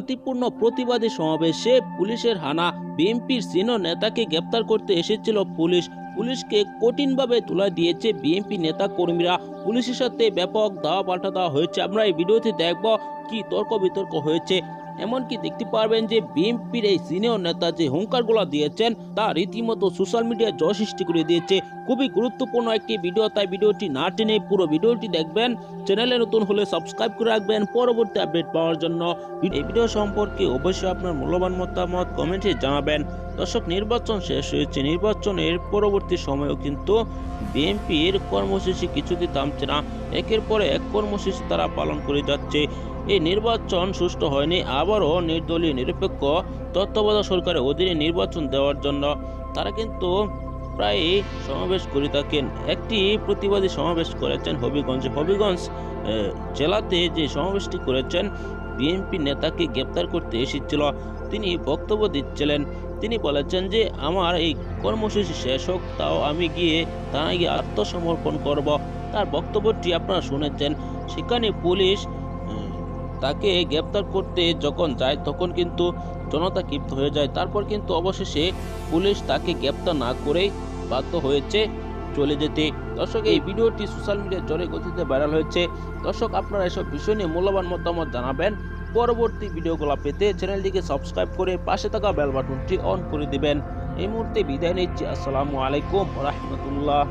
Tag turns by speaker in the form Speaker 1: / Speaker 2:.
Speaker 1: শান্তিপূর্ণ প্রতিবাদী সমাবেশে পুলিশের হানা বিএনপির সিনিয়র নেতাকে গ্রেপ্তার করতে এসেছিল পুলিশ। পুলিশকে কঠিনভাবে তুলা দিয়েছে বিএনপি নেতা কর্মীরা পুলিশের সাথে ব্যাপক দাওয়া পাল্টা দেওয়া হয়েছে। আমরা এই ভিডিওতে দেখব কি তর্ক বিতর্ক হয়েছে। এমনকি দেখতে পারবেন যে বিএনপির এই সিনিয়র নেতা যে হুঙ্কারগুলো দিয়েছেন, তা রীতিমতো সোশ্যাল মিডিয়ায় জয় সৃষ্টি করে দিয়েছে। খুবই গুরুত্বপূর্ণ একটি ভিডিও তাই ভিডিওটি না টেনে পুরো ভিডিওটি দেখবেন। চ্যানেলে নতুন হলে সাবস্ক্রাইব করে রাখবেন পরবর্তী আপডেট পাওয়ার জন্য। এই ভিডিও সম্পর্কে অবশ্যই আপনার মূল্যবান মতামত কমেন্টে জানাবেন। দর্শক, নির্বাচন শেষ হয়েছে। নির্বাচনের পরবর্তী সময়েও কিন্তু বিএনপির কর্মসূচি কিছুতে থামছে না। একের পর এক কর্মসূচি তারা পালন করে যাচ্ছে। এই নির্বাচন সুষ্ঠু হয়নি, আবারও নির্দলীয় নিরপেক্ষ তত্ত্বাবধায়ক সরকারের অধীনে নির্বাচন দেওয়ার জন্য। তারা কিন্তু প্রায় সমাবেশ করে থাকেন। একটি প্রতিবাদী সমাবেশ করেছেন হবিগঞ্জে। হবিগঞ্জ জেলাতে যে সমাবেশটি করেছেন, বিএনপি নেতাকে গ্রেপ্তার করতে এসেছিল। তিনি বক্তব্য দিচ্ছিলেন। তিনি বলেছেন যে, আমার এই কর্মসূচি শেষ হোক, তাও আমি গিয়ে তারা গিয়ে আত্মসমর্পণ করব। তার বক্তব্যটি আপনারা শুনেছেন। সেখানে পুলিশ তাকে গ্রেপ্তার করতে যখন যায়, তখন কিন্তু জনতা ক্ষিপ্ত হয়ে যায়। তারপর কিন্তু অবশেষে পুলিশ তাকে গ্রেপ্তার না করেই বাধ্য হয়েছে চলে যেতে। দর্শক, এই ভিডিওটি সোশ্যাল মিডিয়ায় জোরে গতিতে ভাইরাল হয়েছে। দর্শক, আপনারা এসব বিষয় নিয়ে মূল্যবান মতামত জানাবেন। পরবর্তী ভিডিওগুলো পেতে চ্যানেলটিকে সাবস্ক্রাইব করে পাশে থাকা বেল বাটনটি অন করে দিবেন। এই মুহূর্তে বিদায় নিচ্ছি। আসসালামু আলাইকুম রহমতুল্লাহ।